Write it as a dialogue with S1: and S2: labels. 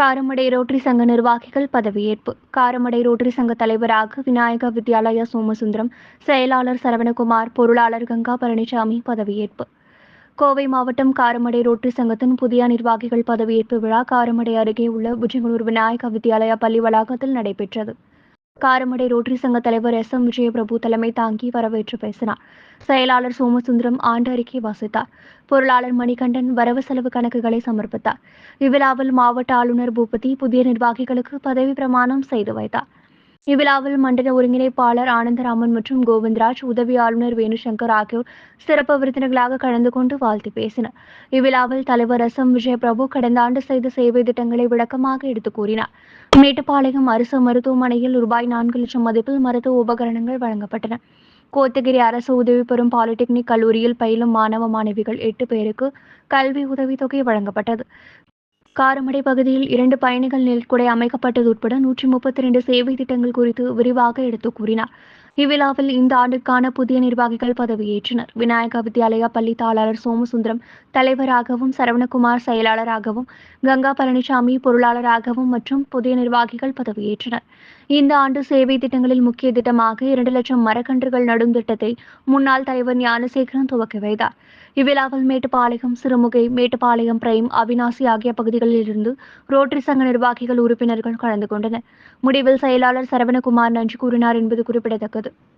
S1: Karamadai rotary சங்க நிர்வாகிகள் பதவியேற்பு. காரமடை ரோட்டரி சங்க தலைவராக விநாயகா வித்யாலயா சோமசுந்தரம் செயலாளர் சரவணகுமார் பொருளாளர் கங்கா பழனிசாமி பதவியேற்பு. கோவை மாவட்டம் காரமடை ரோட்டரி சங்கத்தின் புதிய நிர்வாகிகள் பதவியேற்பு விழா காரமடை அருகே உள்ள புஜங்களூர் விநாயகா வித்யாலயா பள்ளி வளாகத்தில் நடைபெற்றது. காரமடை ரோட்டரி சங்க தலைவர் எஸ் எம் விஜயபிரபு தலைமை தாங்கி வரவேற்று பேசினார். செயலாளர் சோமசுந்தரம் ஆண்டு அறிக்கை வாசித்தார். பொருளாளர் மணிகண்டன் வரவு செலவு கணக்குகளை சமர்ப்பித்தார். இவ்விழாவில் மாவட்ட ஆளுநர் பூபதி புதிய நிர்வாகிகளுக்கு பதவி பிரமாணம் செய்து வைத்தார். இவ்விழாவில் மண்டல ஒருங்கிணைப்பாளர் ஆனந்தராமன் மற்றும் கோவிந்தராஜ் உதவி ஆளுநர் வேணுசங்கர் ஆகியோர் சிறப்பு விருந்தினர்களாக கலந்து கொண்டு வாழ்த்து பேசினர். இவ்விழாவில் தலைவர் எஸ். எம். விஜயபிரபு கடந்த ஆண்டு செய்த சேவை திட்டங்களை விளக்கமாக எடுத்து கூறினார். மேட்டுப்பாளையம் அரசு மருத்துவமனையில் ரூபாய் நான்கு லட்சம் மதிப்பில் மருத்துவ உபகரணங்கள் வழங்கப்பட்டன. கோத்தகிரி அரசு உதவி பெறும் பாலிடெக்னிக் கல்லூரியில் பயிலும் மாணவ மாணவிகள் எட்டு பேருக்கு கல்வி உதவித்தொகை வழங்கப்பட்டது. காரமடை பகுதியில் இரண்டு பயணிகள் நிழற்குடை அமைக்கப்பட்டது உட்பட நூற்றி முப்பத்தி ரெண்டு சேவை திட்டங்கள் குறித்து விரிவாக எடுத்துக் கூறினார். இவ்விழாவில் இந்த ஆண்டிற்கான புதிய நிர்வாகிகள் பதவியேற்றனர். விநாயகா வித்யாலயா பள்ளி தாளர் சோமசுந்தரம் தலைவராகவும் சரவணகுமார் செயலாளராகவும் கங்கா பழனிசாமி பொருளாளராகவும் மற்றும் புதிய நிர்வாகிகள் பதவியேற்றனர். இந்த ஆண்டு சேவை திட்டங்களில் முக்கிய திட்டமாக இரண்டு லட்சம் மரக்கன்றுகள் நடும் திட்டத்தை முன்னாள் தலைவர் ஞானசேகரன் துவக்கி வைத்தார். இவ்விழாவில் மேட்டுப்பாளையம் சிறுமுகை மேட்டுப்பாளையம் பிரைம் அவினாசி ஆகிய பகுதிகளில் இருந்து ரோட்டரி சங்க நிர்வாகிகள் உறுப்பினர்கள் கலந்து கொண்டனர். முடிவில் செயலாளர் சரவணகுமார் நன்றி கூறினார் என்பது குறிப்பிடத்தக்கது. இருக்குது